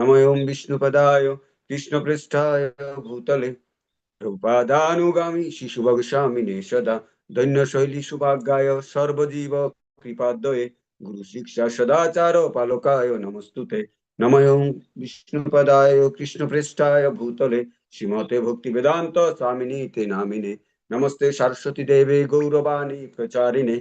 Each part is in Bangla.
নময়ম বিষ্ণুপদায় কৃষ্ণপৃষ্ঠায় ভূতলে রূপাদানুগামী শিশু ভগস্বামিনে সদা দৈন্য শৈলী সুভাগ্যায় সর্বজীব কৃপাদ্বয়ে গুরু শিক্ষা সদাচার পালকায় নমস্তুতে নময়ং বিষ্ণুপদায় কৃষ্ণপৃষ্ঠায় ভূতলে শ্রীমতে ভক্তি বেদান্ত স্বামিনী তে নামিনে নমস্তে সরস্বতী দেবে গৌরবাণী প্রচারিণে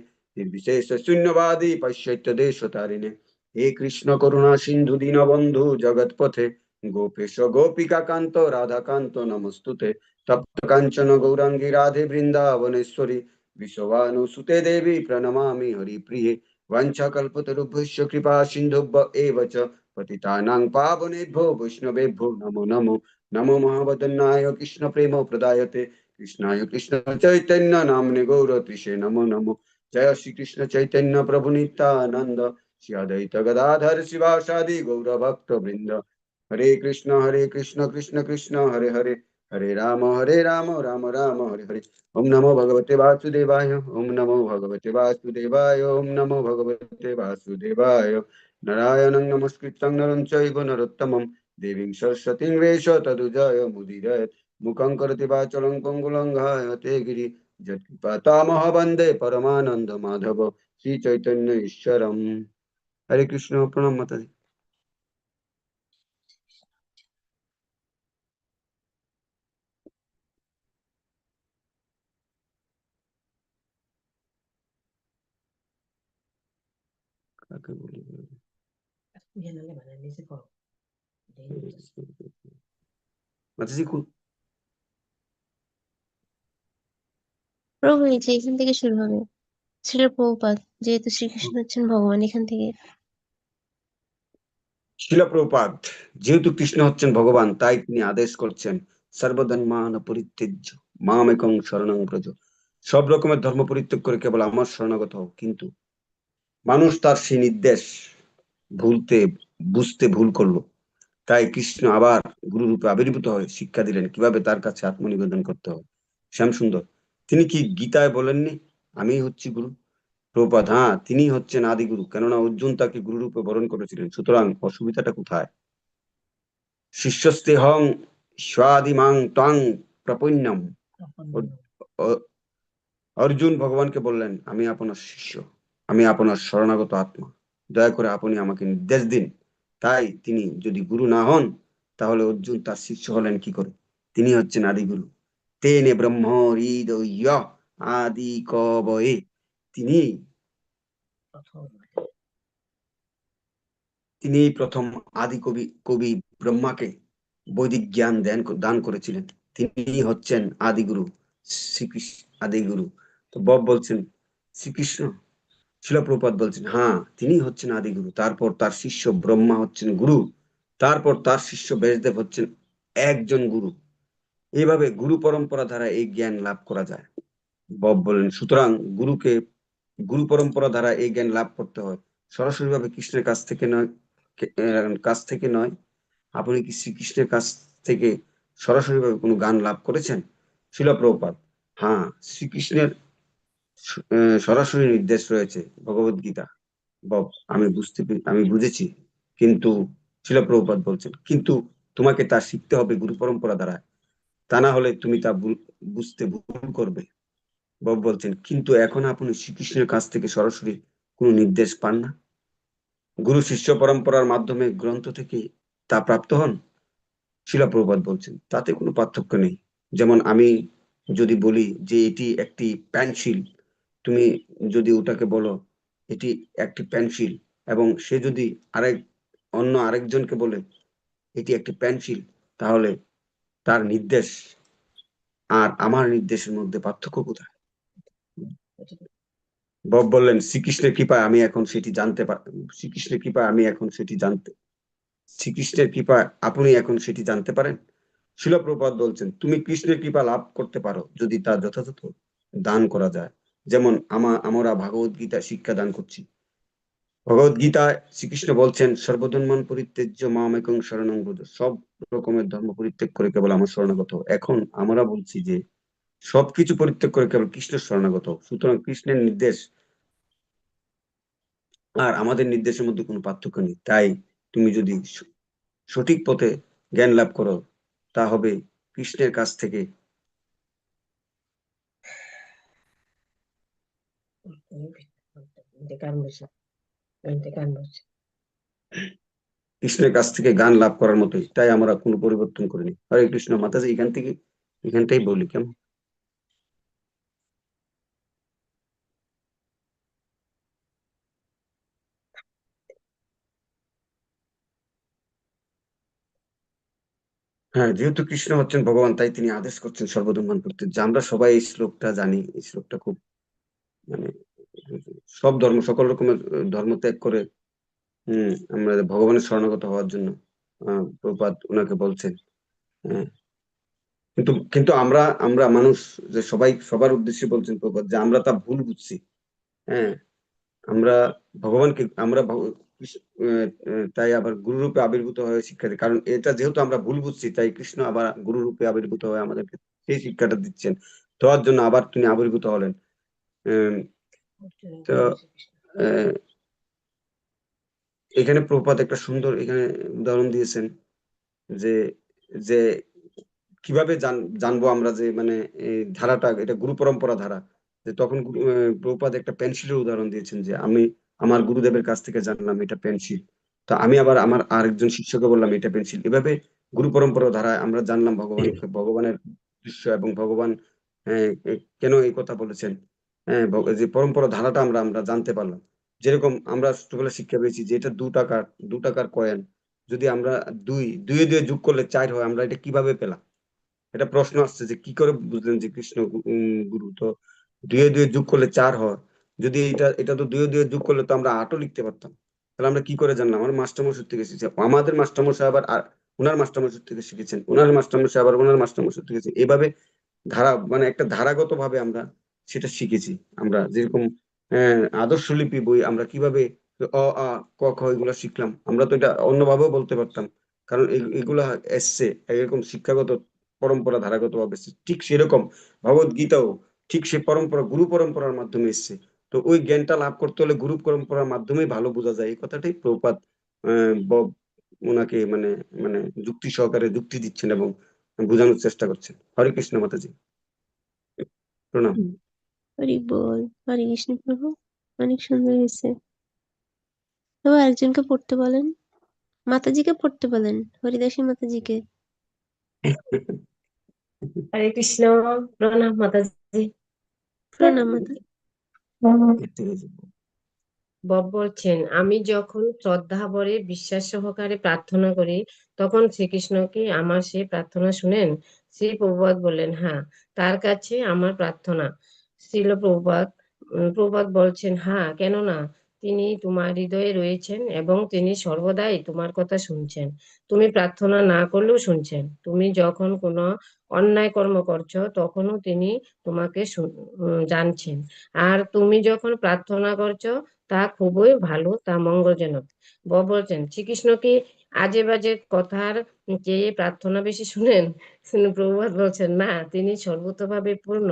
নির্বিশেষ শূন্যবাদী পাশ্চাত্য দেশ তারিণে হে কৃষ্ণ করুণা সিন্ধু দীনবন্ধু জগৎপথে গোপেশ গোপিকা কান্ত রাধাকান্ত নমস্তুতে তপ্ত কাঞ্চন গৌরাঙ্গী রাধে বৃন্দাবনেশ্বরী বিশ্ববানুসুতে দেবী প্রণমামি হরিপ্রিয়ে वंशकल्पतरुभ्यश्च कृपा सिन्धुभ्य एव च पतितानां पावनेभ्यो वैष्णवेभ्यो नमो नमो नमो महावदन्नाय कृष्णप्रेम प्रदायते कृष्णाय कृष्ण चैतन्य नाम्ने गौरत्रिषे नमो नमो जय श्री कृष्ण चैतन्य प्रभु नित्यानंद श्री गदाधर शिवासादि गौर भक्त वृंद हरे कृष्ण हरे कृष्ण कृष्ण कृष्ण, हरे हरे। हरे राम हरे राम राम राम, हरे हरे। ओम नमो भगवते वासुदेवाय, ओम नमो भगवते वासुदेवाय, ओम नमो भगवते वासुदेवाय। नारायणं नमस्कृतं नरं चैव नरोत्तमं। देवीं सरस्वतीं वेश तदुजय मुदिरयत् मुखं करति वाचलं पङ्गुलङ्घायते गिरि। जत्कृपातामह वंदे परमानन्दमाधव श्रीचैतन्य ईश्वरम्। হরে কৃষ্ণ, প্রণাম মাতাজি। কাকে বলি প্রভু, এই যে এখান থেকে শুরু হবে। ছিল প্রভুপাত যেহেতু শ্রীকৃষ্ণ হচ্ছেন ভগবান এখান থেকে শিলপ্রপাত যেহেতু কৃষ্ণ হচ্ছেন ভগবান, তাই তিনি আদেশ করছেন, সর্বধর্মান পরিত্যাজ্য মাম একং শরণং ব্রজ সব রকমের ধর্ম পরিত্যাগ করে কেবল আমার শরণাগত হোক কিন্তু মানুষ তার সেই নির্দেশ ভুলতে, বুঝতে ভুল করল। তাই কৃষ্ণ আবার গুরু রূপে আবির্ভূত হয়ে শিক্ষা দিলেন, কীভাবে তার কাছে আত্মনিবেদন করতে হবে। শ্যাম সুন্দর তিনি কি গীতায় বলেননি আমি হচ্ছি গুরু? প্রপাত হ্যাঁ তিনি হচ্ছেন আদিগুরু কেননা অর্জুন তাকে গুরু রূপে বরণ করেছিলেন। সুতরাং অসুবিধাটা কোথায়? শিষ্যস্তে হং স্বাদিমাং টং প্রপন্যম অর্জুন ভগবানকে বললেন আমি আপনার শিষ্য। আমি আপনার শরণাগত আত্মা। দয়া করে আপনি আমাকে নির্দেশ দিন। তাই তিনি যদি গুরু না হন তাহলে অর্জুন তার শিষ্য হলেন কি করে? তিনি হচ্ছেন আদিগুরু তেনে ব্রহ্ম হৃদয় আদি কবয়ে। তিনি তিনি প্রথম আদি কবি কবি ব্রহ্মাকে বৈদিক জ্ঞান দেন দান করেছিলেন। তিনি হচ্ছেন আদিগুরু শ্রীকৃষ্ণ আদিগুরু। তো বব বলছেন শ্রীকৃষ্ণ শিলপ্রপাত বলছেন হ্যাঁ তিনি হচ্ছেন আদিগুরু। তারপর তার শিষ্য ব্রহ্মা হচ্ছেন গুরু। তারপর তার শিষ্য বেশদেব হচ্ছেন একজন গুরু। এইভাবে গুরু পরম্পরা দ্বারা এই জ্ঞান লাভ করা যায়। বব বলেন সুতরাং গুরুকে গুরু পরম্পরা দ্বারা এই জ্ঞান লাভ করতে হয়। সরাসরি ভাবে কৃষ্ণের কাছ থেকে নয় কাছ থেকে নয়। আপনি কি শ্রীকৃষ্ণের কাছ থেকে সরাসরি ভাবে কোনো গান লাভ করেছেন? শিলপ্রপাত। হ্যাঁ শ্রীকৃষ্ণের সরাসরি নির্দেশ রয়েছে ভগবত গীতা। বব আমি বুঝতে আমি বুঝেছি। কিন্তু শিলপ্রপাত বলছেন, কিন্তু তোমাকে তা শিখতে হবে গুরু পরম্পরা দ্বারা। তা না হলে তুমি তা বুঝতে ভুল করবে। বব বলছেন, কিন্তু এখন আপনি শ্রীকৃষ্ণের কাছ থেকে সরাসরি কোনো নির্দেশ পান না? গুরু শিষ্য পরম্পরার মাধ্যমে গ্রন্থ থেকে তা প্রাপ্ত হন? শিলাপ্রপাত বলছেন, তাতে কোনো পার্থক্য নেই। যেমন আমি যদি বলি যে এটি একটি পেন্সিল, তুমি যদি ওটাকে বলো, এটি একটি পেন্সিল এবং সে যদি আরেক, অন্য আরেকজনকে বলে, এটি একটি পেন্সিল, তাহলে তার নির্দেশ আর আমার নির্দেশের মধ্যে পার্থক্য কোথায়? বব বললেন, শ্রীকৃষ্ণের কৃপায় আমি এখন সেটি জানতে পার শ্রীকৃষ্ণের কৃপায় আমি এখন সেটি জানতে শ্রীকৃষ্ণের কৃপায় আপনি এখন সেটি জানতে পারেন? শিলপ্রপাত বলছেন, তুমি কৃষ্ণের কৃপা লাভ করতে পারো যদি তা যথাযথ দান করা যায়। যেমন আমা, আমরা ভাগবত গীতা শিক্ষা দান করছি। ভগবত গীতায় শ্রীকৃষ্ণ বলছেন, সর্বধর্মান পরিত্যাজ্য মাম এবং শরণং সব রকমের ধর্ম পরিত্যাগ করে কেবল আমার শরণাগত। এখন আমরা বলছি যে সবকিছু পরিত্যাগ করে কেবল কৃষ্ণের শরণাগত সুতরাং কৃষ্ণের নির্দেশ আর আমাদের নির্দেশের মধ্যে কোনো পার্থক্য নেই। তাই তুমি যদি সঠিক পথে জ্ঞান লাভ করো, তা হবে কৃষ্ণের কাছ থেকে। কৃষ্ণের কাছ থেকে গান লাভ করার মতোই। তাই আমরা কোনো পরিবর্তন করিনি। হরে কৃষ্ণ মাতাজি, এখান থেকে এখানটাই বলি, কেমন? হ্যাঁ যেহেতু কৃষ্ণ হচ্ছেন, ভগবান, তাই তিনি আদেশ করছেন সর্বধর্মান করতে। যে আমরা সবাই এই শ্লোকটা জানি, এই শ্লোকটা খুব মানে সব ধর্ম, সকল রকমের ধর্ম ত্যাগ করে, হম, আমরা ভগবানের শরণাগত হওয়ার জন্য প্রপাত ওনাকে বলছেন হ্যাঁ। কিন্তু কিন্তু আমরা আমরা মানুষ যে সবাই, সবার উদ্দেশ্যে বলছেন প্রপাত যে আমরা তা ভুল বুঝছি হ্যাঁ। আমরা ভগবানকে, আমরা তাই আবার গুরুরূপে আবির্ভূত হয়ে শিক্ষা কারণ এটা যেহেতু আমরা ভুল বুঝছি, তাই কৃষ্ণ আবার গুরুরূপে আবির্ভূত হয়ে আমাদেরকে সেই শিক্ষাটা দিচ্ছেন। দেওয়ার জন্য আবার তিনি আবির্ভূত হলেন। তো এখানে প্রপাত একটা সুন্দর এখানে উদাহরণ দিয়েছেন যে যে কীভাবে জান, জানব আমরা যে মানে ধারাটা, এটা গুরু পরম্পরা ধারা। যে তখন প্রভুপাদ একটা পেন্সিলের উদাহরণ দিয়েছেন যে আমি আমার গুরুদেবের কাছ থেকে জানলাম এটা পেন্সিল। তো আমি আবার আমার আরেকজন শিষ্যকে বললাম এটা পেন্সিল। এভাবে গুরু পরম্পরা ধারায় আমরা জানলাম ভগবান ভগবানের দৃশ্য এবং ভগবান কেন এই কথা বলেছেন? হ্যাঁ যে পরম্পরা ধারাটা আমরা আমরা জানতে পারলাম। যেরকম আমরা ছোটবেলায় শিক্ষা পেয়েছি যে এটা দু টাকার দু টাকার কয়েন। যদি আমরা দুই দুয়ে দুয়ে যোগ করলে চার হয় আমরা এটা কীভাবে পেলাম? এটা প্রশ্ন আসছে যে কি করে বুঝলেন যে কৃষ্ণ গুরু? তো দুয়ে দুয়ে যোগ করলে চার হয়। যদি এটা এটা তো দুয়ে দুয়ে যোগ করলে তো আমরা আটও লিখতে পারতাম। তাহলে আমরা কি করে জানলাম? আমার মাস্টারমশাই থেকে শিখেছি আমাদের মাস্টারমশাই আবার ওনার মাস্টারমশাই থেকে শিখেছেন ওনার মাস্টারমশাই আবার ওনার মাস্টারমশাই থেকে শিখেছে এভাবে ধারা মানে একটা ধারাগত ভাবে আমরা সেটা শিখেছি। আমরা যেরকম আহ, আদর্শলিপি বই আমরা কীভাবে অ আ ক খ এগুলো শিখলাম। আমরা তো এটা অন্যভাবেও বলতে পারতাম। কারণ এগুলা এসছে এরকম শিক্ষাগত পরম্পরা ধারাগত ভাবে এসছে। ঠিক সেরকম ভগবত গীতাও ঠিক সে পরম্পরা গুরু পরম্পরার মাধ্যমে এসছে। তো ওই জ্ঞানটা লাভ করতে হলে গুরু পরম্পরার মাধ্যমেই ভালো বোঝা যায়। এই কথাটাই প্রপাত ওনাকে মানে মানে যুক্তি সহকারে যুক্তি দিচ্ছেন এবং বোঝানোর চেষ্টা করছেন। হরে কৃষ্ণ মাতাজি। প্রণাম। হরি বল। হরে কৃষ্ণ প্রভু। অনেক সুন্দর হয়েছে। এবার আরেকজনকে পড়তে বলেন। মাতাজিকে পড়তে বলেন। হরিদাসী মাতাজিকে। হরে কৃষ্ণ। প্রণাম মাতাজি। প্রণাম মাতা ঠিক আছে। বব বলছেন আমি যখন শ্রদ্ধাভরে বিশ্বাস সহকারে প্রার্থনা করি তখন শ্রীকৃষ্ণ কি আমার সেই প্রার্থনা শুনেন? শ্রী প্রভুপাদ বললেন হ্যাঁ তার কাছে আমার প্রার্থনা। শ্রীল প্রভুপাদ প্রভুপাত প্রভুপাদ বলছেন হ্যাঁ কেন না তিনি তোমার হৃদয়ে রয়েছেন এবং তিনি সর্বদাই তোমার কথা শুনছেন। তুমি প্রার্থনা না করলেও শুনছেন। তুমি যখন কোনো অন্যায় কর্ম করছ, তখনও তিনি তোমাকে জানছেন। আর তুমি যখন প্রার্থনা করছ, তা খুবই ভালো, তা মঙ্গলজনক। বলছেন শ্রীকৃষ্ণ কি আজে বাজে কথার চেয়ে প্রার্থনা বেশি শুনেন? প্রভুপাদ বলছেন, না, তিনি সর্বতভাবে পূর্ণ।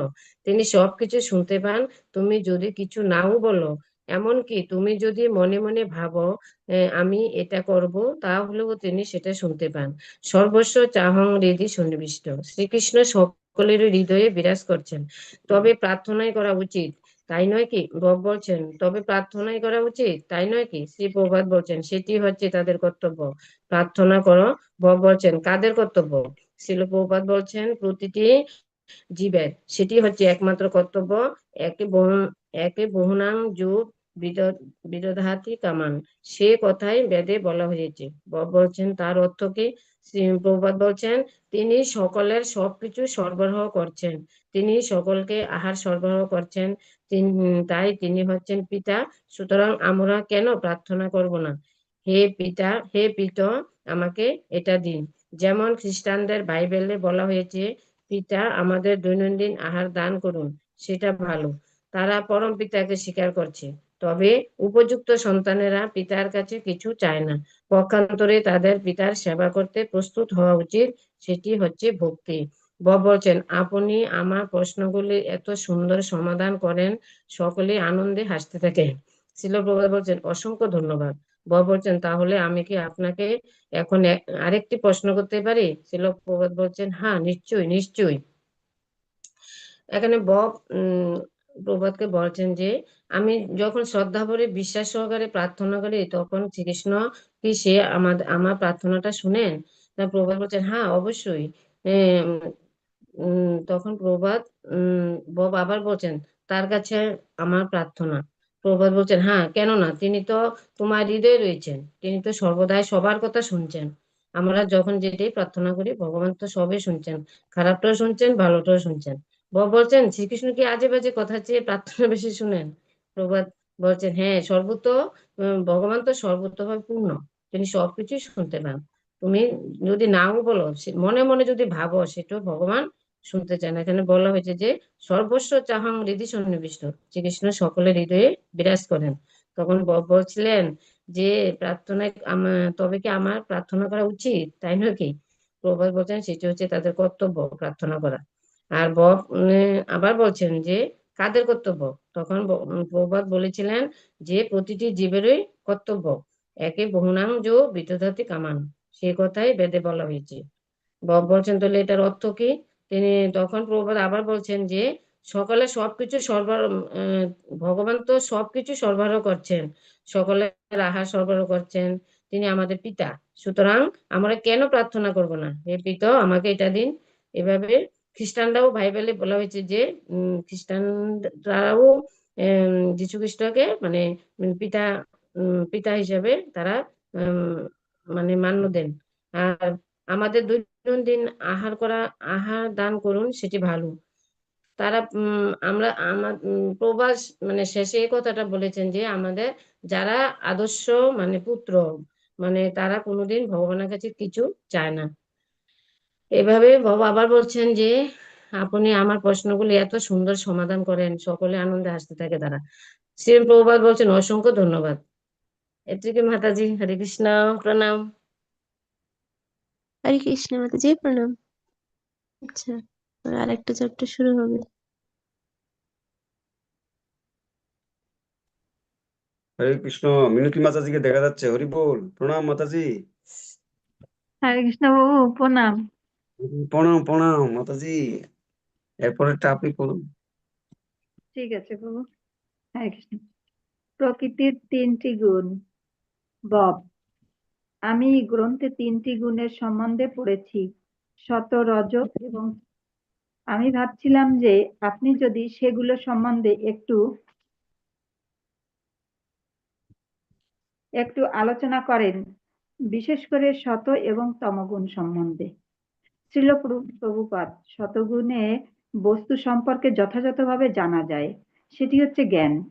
তিনি সবকিছু শুনতে পান। তুমি যদি কিছু নাও বলো এমনকি তুমি যদি মনে মনে ভাবো "এ, আমি এটা করব তাহলেও তিনি সেটা শুনতে পান। সর্বস্ব চাহং হৃদি সন্নিবিষ্ট। শ্রীকৃষ্ণ সকলের হৃদয়ে বিরাজ করছেন। তবে প্রার্থনাই করা উচিত। তাই নয় কি? বব বলছেন। তবে প্রার্থনাই করা উচিত। তাই নয় কি? শ্রী প্রভাত বলছেন সেটি হচ্ছে তাদের কর্তব্য। প্রার্থনা করো বব বলছেন কাদের কর্তব্য? শিল প্রভাত বলছেন প্রতিটি জীবের। সেটি হচ্ছে একমাত্র কর্তব্য। একে বহু একে বহুনাং যুগ বিরোধাতি কামান। সে কথাই বেদে বলা হয়েছে। বলছেন, তার অর্থ কি? প্রভাত বলছেন, তিনি সকলের সবকিছু সরবরাহ করছেন। তিনি সকলকে আহার সরবরাহ করছেন। তাই তিনি হচ্ছেন পিতা। সুতরাং আমরা কেন প্রার্থনা করব না? হে পিতা, হে পিত, আমাকে এটা দিন। যেমন খ্রিস্টানদের বাইবেলে বলা হয়েছে, পিতা, আমাদের দৈনন্দিন আহার দান করুন, সেটা ভালো। তারা পরম পিতাকে স্বীকার করছে। তবে উপযুক্ত সন্তানেরা পিতার কাছে কিছু চায় না। পক্ষান্তরে তাদের পিতার সেবা করতে প্রস্তুত হওয়া উচিত, সেটি হচ্ছে ভক্তি। বব বলছেন, আপনি আমার প্রশ্নগুলি এত সুন্দর সমাধান করেন, সকলে আনন্দে হাসতে থাকে। শিলপ্রভা বলছেন, অসংখ্য ধন্যবাদ। বব বলছেন, তাহলে আমি কি আপনাকে এখন আরেকটি প্রশ্ন করতে পারি? শিল প্রভুপাদ বলছেন হ্যাঁ নিশ্চয়ই নিশ্চয়ই। এখানে বব প্রভাতকে বলছেন যে, আমি যখন শ্রদ্ধা ভরে, বিশ্বাস সহকারে প্রার্থনা করি, তখন শ্রীকৃষ্ণ কি সে আমার আমার প্রার্থনাটা শুনেন? প্রভাত বলছেন হ্যাঁ অবশ্যই। তখন প্রভাত, উম আবার বলছেন, তার কাছে আমার প্রার্থনা। প্রভাত বলছেন হ্যাঁ কেন না তিনি তো তোমার হৃদয়ে রয়েছেন, তিনি তো সর্বদাই সবার কথা শুনছেন। আমরা যখন যেটাই প্রার্থনা করি, ভগবান তো সবই শুনছেন, খারাপটাও শুনছেন, ভালোটাও শুনছেন। বলছেন, শ্রীকৃষ্ণ কি আজে বাজে কথা চেয়ে প্রার্থনা বেশি শুনেন? প্রভাত বলছেন হ্যাঁ সর্বত ভগবান তো সর্বতভাবে পূর্ণ। তিনি সবকিছুই শুনতে পান। তুমি যদি নাও বলো মনে মনে যদি ভাবো, সেটাও ভগবান শুনতে চান এখানে বলা হয়েছে যে, সর্বস্ব চাহাং হৃদি সন্নিবিষ্ট। শ্রীকৃষ্ণ সকলের হৃদয়ে বিরাজ করেন। তখন বলছিলেন যে, প্রার্থনায় তবে কি আমার প্রার্থনা করা উচিত? তাই নয় কি? প্রভাত বলছেন, সেটি হচ্ছে তাদের কর্তব্য, প্রার্থনা করা। আর বব আবার বলছেন যে কাদের কর্তব্য? তখন উম, বলেছিলেন যে প্রতিটি জীবেরই কর্তব্য। একে বহুনাং যো বিদধাতি কামান। সে কথাই বেদে বলা হয়েছে। বব বলছেন তাহলে এটার অর্থ কি? তিনি তখন প্রবাদ আবার বলছেন যে সকালে সবকিছু সরবরাহ ভগবান তো সবকিছু সরবরাহ করছেন। সকলের আহার সরবরাহ করছেন। তিনি আমাদের পিতা। সুতরাং আমরা কেন প্রার্থনা করব না? হে পিতা আমাকে এটা দিন। এভাবে খ্রিস্টানরাও বাইবেলে বলা হয়েছে যে খ্রিস্টানরাও যীশু খ্রিস্টকে মানে পিতা পিতা হিসাবে তারা মানে মান্য দেন। আর আমাদের দৈনন্দিন আহার করা, আহার দান করুন, সেটি ভালো। তারা আমরা আমার প্রবাস মানে শেষে এই কথাটা বলেছেন যে, আমাদের যারা আদর্শ মানে পুত্র মানে তারা কোনোদিন ভগবানের কাছে কিছু চায় না। এভাবে বাবা আবার বলছেন যে আপনি আমার প্রশ্নগুলি এত সুন্দর সমাধান করেন সকলে আনন্দে হাসতে থাকে তারা। শ্রী প্রভুপাদ বলছেন অসংখ্য ধন্যবাদ। এটুকু মাতাজি হরে কৃষ্ণ প্রণাম। হরে কৃষ্ণ মাতাজি প্রণাম। আচ্ছা আর আরেকটা চ্যাপ্টার শুরু হবে। হরে কৃষ্ণ মিনতি মাতাজিকে দেখা যাচ্ছে। হরি বল প্রণাম মাতাজি। হরে কৃষ্ণ বাবু প্রণাম। প্রণাম প্রণাম, মাতাজি। এরপরেরটা আপনি করুন ঠিক আছে বাবু হরে কৃষ্ণ। প্রকৃতির তিনটি গুণ, বব। আমি গ্রন্থে তিনটি গুণের সম্বন্ধে পড়েছি, শত রজ এবং আমি ভাবছিলাম যে আপনি যদি সেগুলো সম্বন্ধে একটু একটু আলোচনা করেন, বিশেষ করে শত এবং তমগুণ সম্বন্ধে। শ্রীল প্রভু- প্রভুপাদ শতগুণে বস্তু সম্পর্কে যথাযথভাবে জানা যায়, সেটি হচ্ছে জ্ঞান।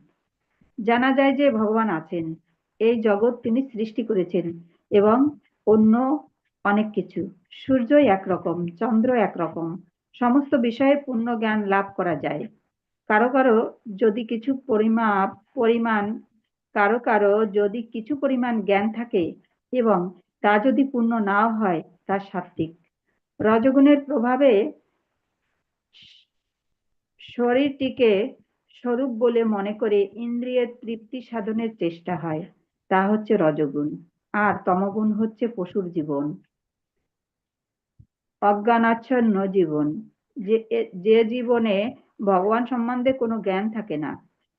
জানা যায় যে ভগবান আছেন, এই জগৎ তিনি সৃষ্টি করেছেন এবং অন্য অনেক কিছু। সূর্য একরকম, চন্দ্র একরকম, সমস্ত বিষয়ে পূর্ণ জ্ঞান লাভ করা যায়। কারও কারও যদি কিছু পরিমাপ পরিমাণ, কারও কারও যদি কিছু পরিমাণ জ্ঞান থাকে এবং তা যদি পূর্ণ নাও হয়, তা সাত্ত্বিক। রজগুণের প্রভাবে শরীরটিকে স্বরূপ বলে মনে করে ইন্দ্রিয়ের তৃপ্তি সাধনের চেষ্টা হয়। তা হচ্ছে রজগুণ। আর তমগুণ হচ্ছে পশুর জীবন। অজ্ঞানাচ্ছন্ন জীবন। যে যে জীবনে ভগবান সম্বন্ধে কোনো জ্ঞান থাকে না,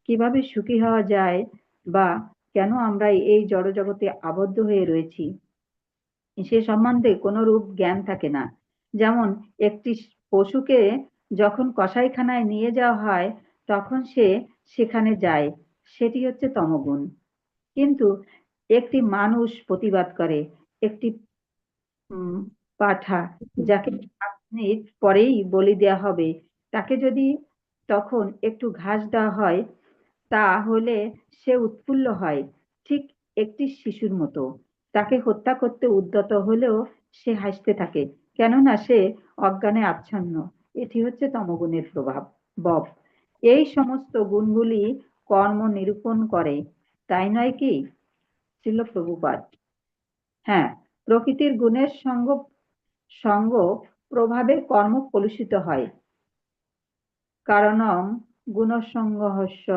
কীভাবে সুখী হওয়া যায় বা কেন আমরা এই জড় জগতে আবদ্ধ হয়ে রয়েছি, সে সম্বন্ধে কোনো রূপ জ্ঞান থাকে না। যেমন একটি পশুকে যখন কসাইখানায় নিয়ে যাওয়া হয়, তখন সে সেখানে যায়। সেটি হচ্ছে তমগুণ। কিন্তু একটি মানুষ প্রতিবাদ করে, একটি পাঠা যাকে মিনিট পরেই বলি দেয়া হবে, তাকে যদি তখন একটু ঘাস দেওয়া হয়, তাহলে সে উৎফুল্ল হয়। ঠিক একটি শিশুর মতো। তাকে হত্যা করতে উদ্যত হলেও সে হাসতে থাকে। কেননা সে অজ্ঞানে আচ্ছন্ন। এটি হচ্ছে তমগুণের প্রভাব। বব, এই সমস্ত গুণগুলি কর্ম নিরূপণ করে, তাই নয় কি? ছিল প্রভুপাদ। হ্যাঁ প্রকৃতির গুণের সঙ্গ সঙ্গ প্রভাবে কর্ম কলুষিত হয়। কারণম গুণসঙ্গহস্য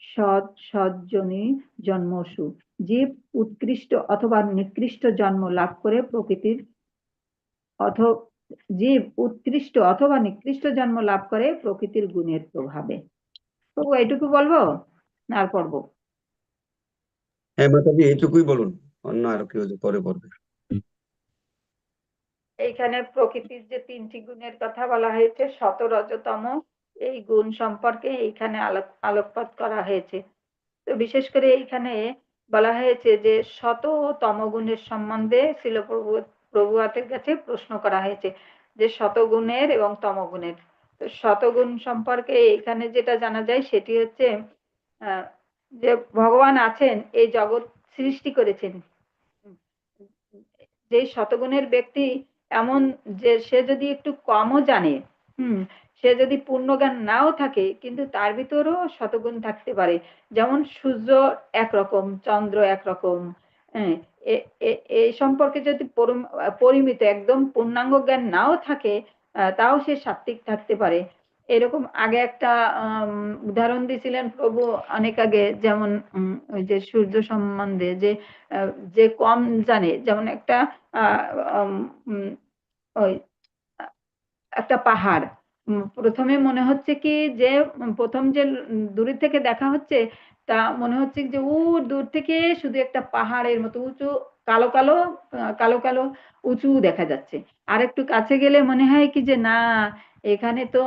সৎ সজ্জনী জন্মসু। জীব উৎকৃষ্ট অথবা নিকৃষ্ট জন্ম লাভ করে প্রকৃতির অথ জীব উৎকৃষ্ট অথবা নিকৃষ্ট জন্ম লাভ করে প্রকৃতির গুণের প্রভাবে। তবু এইটুকু বলব না আর পড়ব। হ্যাঁ মাতাজি এইটুকুই বলুন অন্য আর কেউ যে পরে পড়বে। এইখানে প্রকৃতির যে তিনটি গুণের কথা বলা হয়েছে শত রজতম এই গুণ সম্পর্কে এইখানে আলোক আলোকপাত করা হয়েছে। তো বিশেষ করে এইখানে বলা হয়েছে যে শত তম গুণের সম্বন্ধে শিল প্রভু প্রভুয়াতের কাছে প্রশ্ন করা হয়েছে যে শতগুণের এবং তমগুণের। তো শতগুণ সম্পর্কে এখানে যেটা জানা যায় সেটি হচ্ছে যে ভগবান আছেন, এই জগৎ সৃষ্টি করেছেন। যে শতগুণের ব্যক্তি এমন যে সে যদি একটু কমও জানে, হুম, সে যদি পূর্ণজ্ঞান নাও থাকে, কিন্তু তার ভিতরেও শতগুণ থাকতে পারে। যেমন সূর্য একরকম, চন্দ্র একরকম এ- এ- সম্পর্কে যদি পরিমিত একদম পূর্ণাঙ্গ জ্ঞান নাও থাকে তাও সে সাত্ত্বিক থাকতে পারে। এরকম আগে একটা উদাহরণ দিয়েছিলেন প্রভু অনেক আগে, যেমন যে সূর্য সম্বন্ধে যে যে কম জানে, যেমন একটা ওই, একটা পাহাড়। প্রথমে মনে হচ্ছে কি যে, প্রথম যে দূরে থেকে দেখা হচ্ছে তা মনে হচ্ছে যে ও দূর থেকে শুধু একটা পাহাড়ের মতো, উঁচু, কালো কালো কালো কালো, উঁচু দেখা যাচ্ছে। আর একটু কাছে গেলে মনে হয় কি যে, না, এখানে তো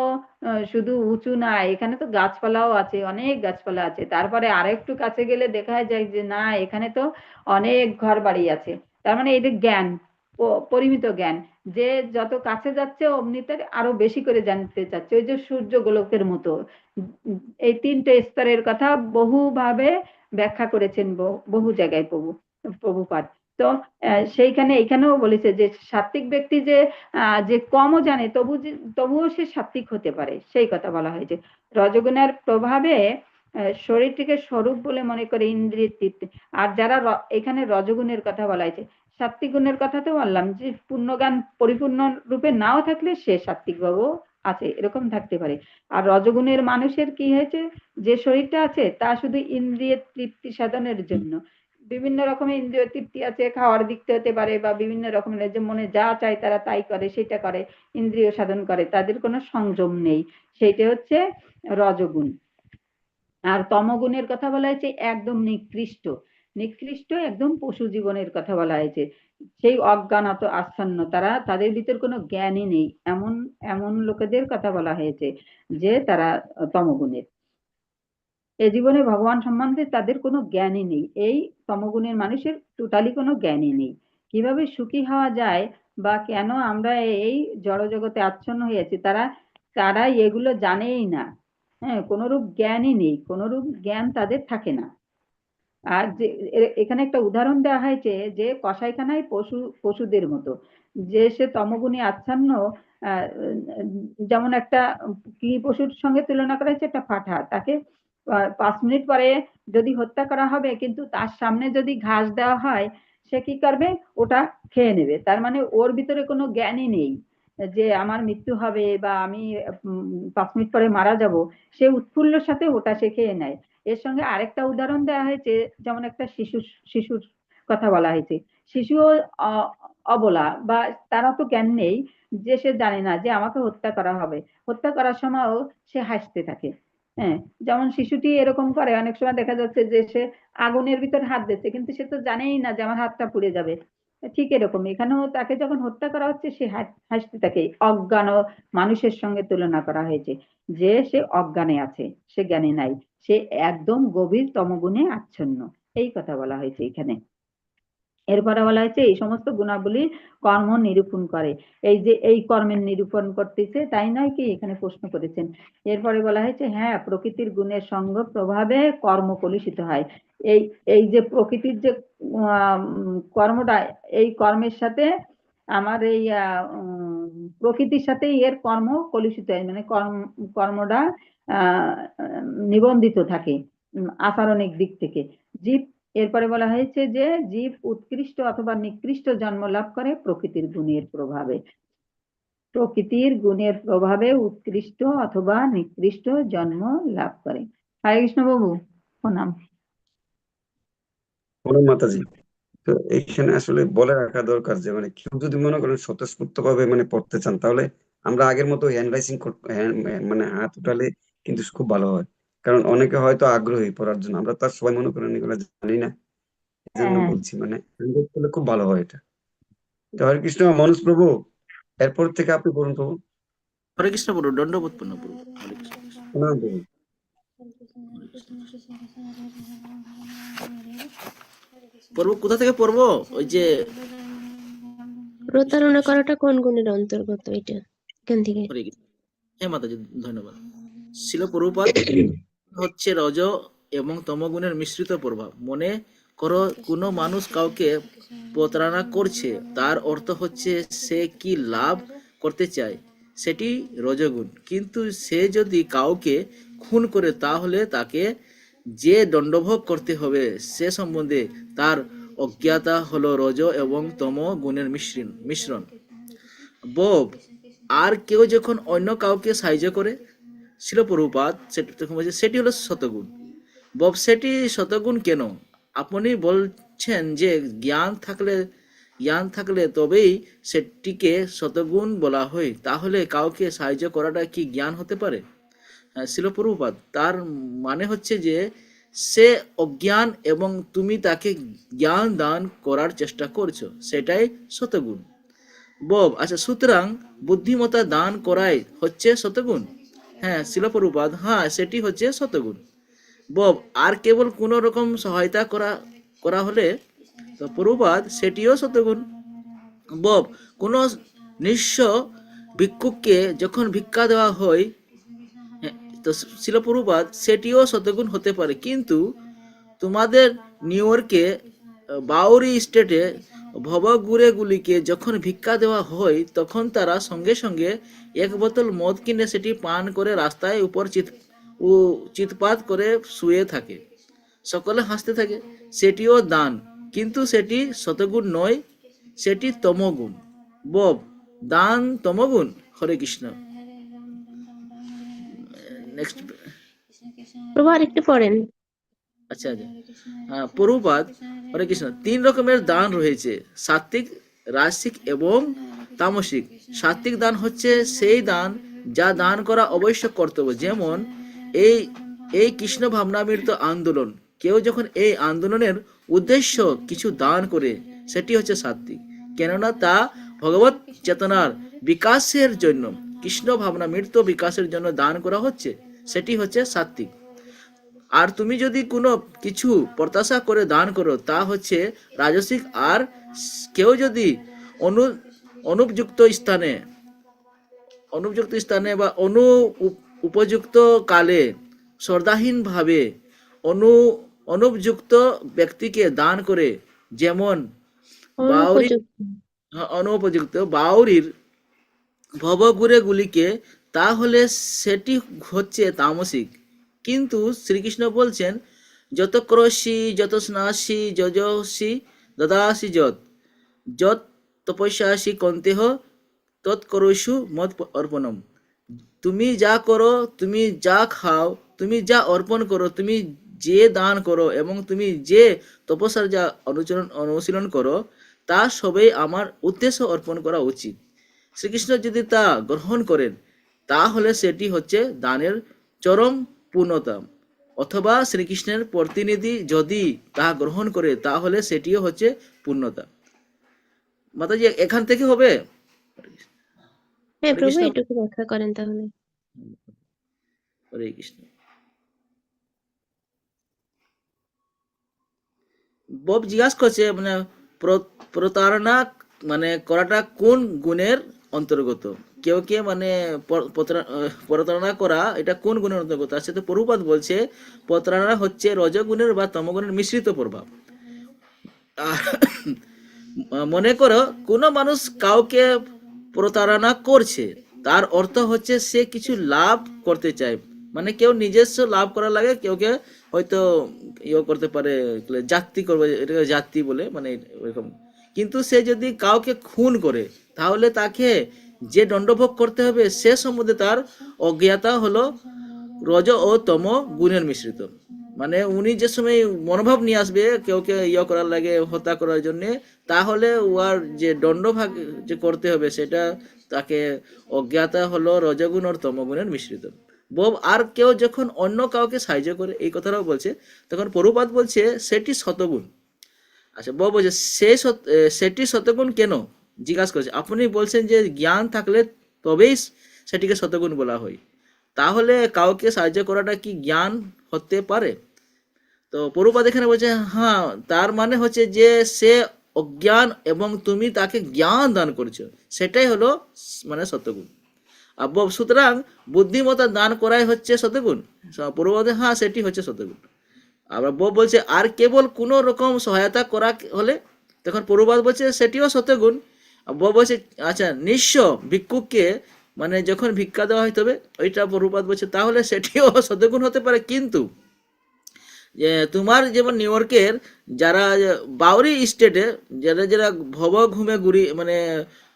শুধু উঁচু না, এখানে তো গাছপালাও আছে, অনেক গাছপালা আছে। তারপরে আর একটু কাছে গেলে দেখা যায় যে, না, এখানে তো অনেক ঘর বাড়ি আছে। তার মানে এটা জ্ঞান পরিমিত জ্ঞান। যে যত কাছে যাচ্ছে অমনিতে আরও বেশি করে জানতে চাচ্ছে। ওই যে সূর্য গোলকের মতো। এই তিনটে স্তরের কথা বহুভাবে ব্যাখ্যা করেছেন বহু- জায়গায় প্রভু, প্রভুপাদ। তো সেইখানে এখানেও বলেছে যে সাত্বিক ব্যক্তি যে যে কমও জানে তবু তবুও সে সাত্বিক হতে পারে। সেই কথা বলা হয়েছে। রজগুণের প্রভাবে শরীরটিকে স্বরূপ বলে মনে করে ইন্দ্রিয় আর যারা এখানে রজগুণের কথা বলা হয়েছে সাত্বিক গুণের কথা তো বললাম যে পূর্ণজ্ঞান পরিপূর্ণ রূপে নাও থাকলে সে সাত্বিক ভাবও আছে, এরকম থাকতে পারে। আর রজগুণের মানুষের কি হয়েছে? যে শরীরটা আছে, তা শুধু ইন্দ্রিয় তৃপ্তি সাধনের জন্য। বিভিন্ন রকমের ইন্দ্রিয় তৃপ্তি আছে, খাওয়ার দিকতে হতে পারে বা বিভিন্ন রকমের যে মনে যা চায় তারা তাই করে, সেটা করে, ইন্দ্রিয় সাধন করে, তাদের কোনো সংযম নেই। সেইটা হচ্ছে রজগুণ। আর তমগুণের কথা বলা হয়েছে, একদম নিকৃষ্ট। নিকৃষ্ট একদম পশু জীবনের কথা বলা হয়েছে। সেই অজ্ঞানত আচ্ছন্ন তারা তাদের ভিতর কোনো জ্ঞানই নেই। এমন এমন লোকেদের কথা বলা হয়েছে যে তারা তমগুণের। এ জীবনে ভগবান সম্বন্ধে তাদের কোনো জ্ঞানই নেই। এই তমগুণের মানুষের টোটালি কোনো জ্ঞানই নেই। কীভাবে সুখী হওয়া যায় বা কেন আমরা এই জড়জগতে আচ্ছন্ন হয়েছি তারা তারা এগুলো জানেই না। হ্যাঁ কোনোরূপ জ্ঞানই নেই। কোনোরূপ জ্ঞান তাদের থাকে না। আর যে এখানে একটা উদাহরণ দেওয়া হয়েছে যে কসাইখানায় পশু, পশুদের মতো। যে সে তমগুণী আচ্ছন্ন যেমন একটা কি পশুর সঙ্গে তুলনা করা হয়েছে একটা পাঠা তাকে পাঁচ মিনিট পরে যদি হত্যা করা হবে কিন্তু তার সামনে যদি ঘাস দেওয়া হয়, সে কি করবে? ওটা খেয়ে নেবে। তার মানে ওর ভিতরে কোনো জ্ঞানই নেই যে আমার মৃত্যু হবে বা আমি পাঁচ মিনিট পরে মারা যাব। সে উৎফুল্লর সাথে ওটা সে খেয়ে নেয়। এর সঙ্গে আরেকটা উদাহরণ দেওয়া হয়েছে, যেমন একটা শিশু শিশুর কথা বলা হয়েছে। শিশুও অবলা বা তারা তো জ্ঞান নেই যে সে জানে না যে আমাকে হত্যা করা হবে। হত্যা করার সময়ও সে হাসতে থাকে। হ্যাঁ যেমন শিশুটি এরকম করে, অনেক সময় দেখা যাচ্ছে যে সে আগুনের ভিতর হাত দিচ্ছে, কিন্তু সে তো জানেই না যে আমার হাতটা পুড়ে যাবে। ঠিক এরকম এখানেও তাকে যখন হত্যা করা হচ্ছে, সে হাস- হাসতে থাকে। অজ্ঞান মানুষের সঙ্গে তুলনা করা হয়েছে যে সে অজ্ঞানে আছে, সে জ্ঞানে নাই। সে একদম গভীর তমগুণে আচ্ছন্ন। এই কথা বলা হয়েছে এখানে। এরপরে বলা হয়েছে, এই সমস্ত গুণাবলী কর্ম নিরূপণ করে। এই যে, এই কর্মের নিরূপণ করতেছে, তাই নয় কি? এখানে প্রশ্ন করেছেন। এরপরে বলা হয়েছে হ্যাঁ প্রকৃতির গুণের সঙ্গ প্রভাবে কর্ম কলুষিত হয়। এই এই যে প্রকৃতির যে কর্মটা, এই কর্মের সাথে আমার এই প্রকৃতির সাথে এর কর্ম কলুষিত হয়। মানে কর্ম, কর্মটা নিবন্ধিত থাকে আচরণিক দিক থেকে। জীব, এরপরে বলা হয়েছে যে, জীব উৎকৃষ্ট অথবা নিকৃষ্ট জন্ম লাভ করে প্রকৃতির গুণের প্রভাবে। প্রকৃতির গুণের প্রভাবে উৎকৃষ্ট অথবা নিকৃষ্ট জন্ম লাভ করে। হরে কৃষ্ণ বাবু প্রণাম। প্রণাম মাতাজি। তো এইখানে আসলে বলে রাখা দরকার যে মানে কেউ যদি মনে করেন স্বতঃস্ফূর্ত ভাবে মানে পড়তে চান, তাহলে আমরা আগের মতো হ্যান্ড রাইজিং মানে হাত উঠালে কিন্তু খুব ভালো হয়। কারণ অনেকে হয়তো আগ্রহী পড়ার জন্য। আমরা তার সবাই মনে করেন এগুলো জানি না। এই জন্য হ্যাঁ। বলছি মানে করলে খুব ভালো হয় এটা। তো হরে কৃষ্ণ মনোজ প্রভু এরপর থেকে আপনি পড়ুন প্রভু। হরে কৃষ্ণ প্রভু দণ্ডবোধ পূর্ণ প্রভু। হরে কৃষ্ণ। প্রণাম প্রভু। পড়ব কোথা থেকে পড়ব? ওই যে প্রতারণা করাটা কোন গুণের অন্তর্গত এটা? এখান থেকে। হ্যাঁ মাতাজি ধন্যবাদ। শিল প্রভুপাদ হচ্ছে রজ এবং তমগুণের মিশ্রিত প্রভাব। মনে করো, কোনো মানুষ কাউকে প্রতারণা করছে, তার অর্থ হচ্ছে সে কি লাভ করতে চায়? সেটি রজগুণ। কিন্তু সে যদি কাউকে খুন করে, তাহলে তাকে যে দণ্ডভোগ করতে হবে, সে সম্বন্ধে তার অজ্ঞাতা হলো রজ এবং তম গুণের মিশ্রণ মিশ্রণ। বব আর কেউ যখন অন্য কাউকে সাহায্য করে শিলপ্রভুপাত সেটি তখন বলছে সেটি হলো শতগুণ। বব সেটি শতগুণ কেন? আপনি বলছেন যে জ্ঞান থাকলে জ্ঞান থাকলে তবেই সেটিকে শতগুণ বলা হয়। তাহলে কাউকে সাহায্য করাটা কি জ্ঞান হতে পারে? হ্যাঁ, শিলপ্রভুপাত তার মানে হচ্ছে যে সে অজ্ঞান এবং তুমি তাকে জ্ঞান দান করার চেষ্টা করছ। সেটাই শতগুণ। বব আচ্ছা সুতরাং বুদ্ধিমত্তা দান করাই হচ্ছে শতগুণ। হ্যাঁ শিলপ্রভুপাদ হ্যাঁ সেটি হচ্ছে শতগুণ বব আর কেবল কোনো রকম সহায়তা করা করা হলে তো প্রভুপাদ সেটিও শতগুণ বব কোনো নিঃস্ব ভিক্ষুককে যখন ভিক্ষা দেওয়া হয় হ্যাঁ, তো শিলপ্রভুপাদ সেটিও শতগুণ হতে পারে। কিন্তু তোমাদের নিউ ইয়র্কে বাউরি স্টেটে ভবগুড়েগুলিকে যখন ভিক্ষা দেওয়া হয়, তখন তারা সঙ্গে সঙ্গে এক বোতল মদ কিনে সেটি পান করে রাস্তায় উপর চিত ও চিৎপাত করে শুয়ে থাকে। সকলে হাসতে থাকে, সেটিও দান, কিন্তু সেটি শতগুণ নয়, সেটি তমগুণ। বব, দান তমগুণ, হরে কৃষ্ণ। নেক্সট প্রভু আরেকটু পড়েন। আচ্ছা আচ্ছা। হ্যাঁ প্রভুপাদ হরে কৃষ্ণ, তিন রকমের দান রয়েছে সাত্বিক রাজসিক এবং তামসিক। সাত্বিক দান হচ্ছে সেই দান যা দান করা অবশ্যই কর্তব্য। যেমন এই এই কৃষ্ণ ভাবনামৃত আন্দোলন। কেউ যখন এই আন্দোলনের উদ্দেশ্য কিছু দান করে, সেটি হচ্ছে সাত্বিক কেননা তা ভগবত চেতনার বিকাশের জন্য, কৃষ্ণ ভাবনা মৃত বিকাশের জন্য দান করা হচ্ছে, সেটি হচ্ছে সাত্বিক আর তুমি যদি কোনো কিছু প্রত্যাশা করে দান করো তা হচ্ছে রাজসিক। আর কেউ যদি অনু অনুপযুক্ত স্থানে অনুপযুক্ত স্থানে বা অনু উপযুক্ত কালে শ্রদ্ধাহীনভাবে অনু অনুপযুক্ত ব্যক্তিকে দান করে যেমন বাউরি অনুপযুক্ত। হ্যাঁ, বাউরির ভবগুড়েগুলিকে তাহলে সেটি হচ্ছে তামসিক। কিন্তু শ্রীকৃষ্ণ বলছেন, যত ক্রোশি, যত স্নাসি, যজসি, দদাসি যত যত তপস্যাসি কন্তেহ তৎ করুষু মত অর্পণম। তুমি যা করো, তুমি যা খাও, তুমি যা অর্পণ করো, তুমি যে দান করো এবং তুমি যে তপস্যার যা অনুচরণ, অনুশীলন করো, তা সবেই আমার উদ্দেশ্য অর্পণ করা উচিত। শ্রীকৃষ্ণ যদি তা গ্রহণ করেন, তাহলে সেটি হচ্ছে দানের চরম পূর্ণতা অথবা শ্রীকৃষ্ণের প্রতিনিধি যদি তা গ্রহণ করে তাহলে সেটিও হচ্ছে পূর্ণতা মাতাজি এখান থেকে হবে? হ্যাঁ হরে প্রভু এটুকু ব্যাখ্যা করেন তাহলে। হরে কৃষ্ণ। বব জিজ্ঞাসা করছে মানে প্র- প্রতারণা মানে করাটা কোন গুণের অন্তর্গত? কেউ কে মানে প্রতারণা করা, এটা কোন গুণের অন্তর্গত? আছে তো প্রভুপাত বলছে প্রতারণা হচ্ছে রজগুণের বা তমগুণের মিশ্রিত প্রভাব। মনে করো, কোনো মানুষ কাউকে প্রতারণা করছে, তার অর্থ হচ্ছে সে কিছু লাভ করতে চায়। মানে কেউ নিজস্ব লাভ করা লাগে, কেউকে হয়তো ইয়ে করতে পারে জাতি করবে, এটাকে জাতি বলে মানে এরকম। কিন্তু সে যদি কাউকে খুন করে, তাহলে তাকে যে দণ্ডভোগ করতে হবে সে সম্বন্ধে তার অজ্ঞাতা হলো রজ ও তম গুণের মিশ্রিত। মানে উনি যে সময় মনোভাব নিয়ে আসবে কেউ কে ইয়ে করার লাগে, হত্যা করার জন্য, তাহলে উহার যে দণ্ডভাগ যে করতে হবে সেটা তাকে অজ্ঞাতা হলো রজগুণ আর তমগুণের মিশ্রিত। বব আর কেউ যখন অন্য কাউকে সাহায্য করে, এই কথাটাও বলছে, তখন পরুপাত বলছে, সেটি শতগুণ আচ্ছা বউ বলছে, সে সত- সেটি শতগুণ কেন? জিজ্ঞাসা করেছে, আপনি বলছেন যে জ্ঞান থাকলে তবেই সেটিকে শতগুণ বলা হয়। তাহলে কাউকে সাহায্য করাটা কি জ্ঞান হতে পারে? তো পরুপাত এখানে বলছে হ্যাঁ তার মানে হচ্ছে যে সে অজ্ঞান এবং তুমি তাকে জ্ঞান দান করছ। সেটাই হলো মানে শতগুণ আর সুতরাং বুদ্ধিমত্তা দান করাই হচ্ছে শতগুণ পূর্ববাদে হ্যাঁ সেটি হচ্ছে শতগুণ আবার বব বলছে, আর কেবল কোনো রকম সহায়তা করা হলে? তখন পূর্ববাদ বলছে, সেটিও শতগুণ বলছে আচ্ছা নিঃস্ব ভিক্ষুককে মানে যখন ভিক্ষা দেওয়া হয় তবে ওইটা প্রভুপাত বলছে, তাহলে সেটিও সদগুণ হতে পারে। কিন্তু যে তোমার যেমন নিউ ইয়র্কের যারা বাউরি স্টেটে যারা যারা ভব ঘুমে ঘুরি মানে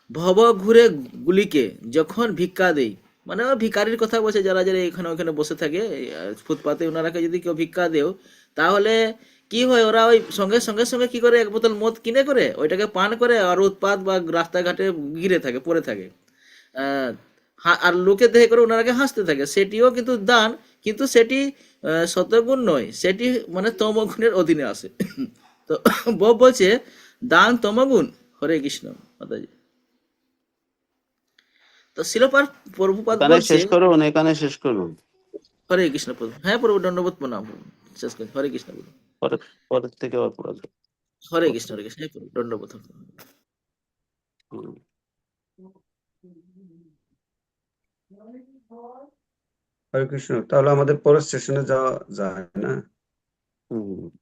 ভব ঘুরে গুলিকে যখন ভিক্ষা দেই মানে ভিকারির কথা বলছে যারা যারা এখানে ওখানে বসে থাকে ফুটপাতে ওনারাকে যদি কেউ ভিক্ষা দেও, তাহলে কি হয় ওরা ওই সঙ্গে সঙ্গে সঙ্গে কি করে, এক বোতল মদ কিনে করে, ওইটাকে পান করে আর উৎপাত বা রাস্তাঘাটে ঘিরে থাকে, পড়ে থাকে। আর লোকে দেখে করে ওনারাকে হাসতে থাকে। সেটিও কিন্তু দান, কিন্তু সেটি শতগুণ নয়, সেটি মানে তমগুণের অধীনে আসে। তো বব বলছে, দান তমগুণ। হরে কৃষ্ণ, মাতাজি। তো শিলপার প্রভুপাদ বলছে শেষ করুন এখানে শেষ করুন। হরে কৃষ্ণ প্রভু। হ্যাঁ প্রভু দণ্ডবোধ প্রণাম। শেষ করি হরে কৃষ্ণ প্রভু। পরের থেকে আবার পড়া হরে কৃষ্ণ হরে কৃষ্ণ। হ্যাঁ প্রভু দণ্ডবোধ হরে কৃষ্ণ তাহলে আমাদের পরের স্টেশনে যাওয়া যায় না? হুম।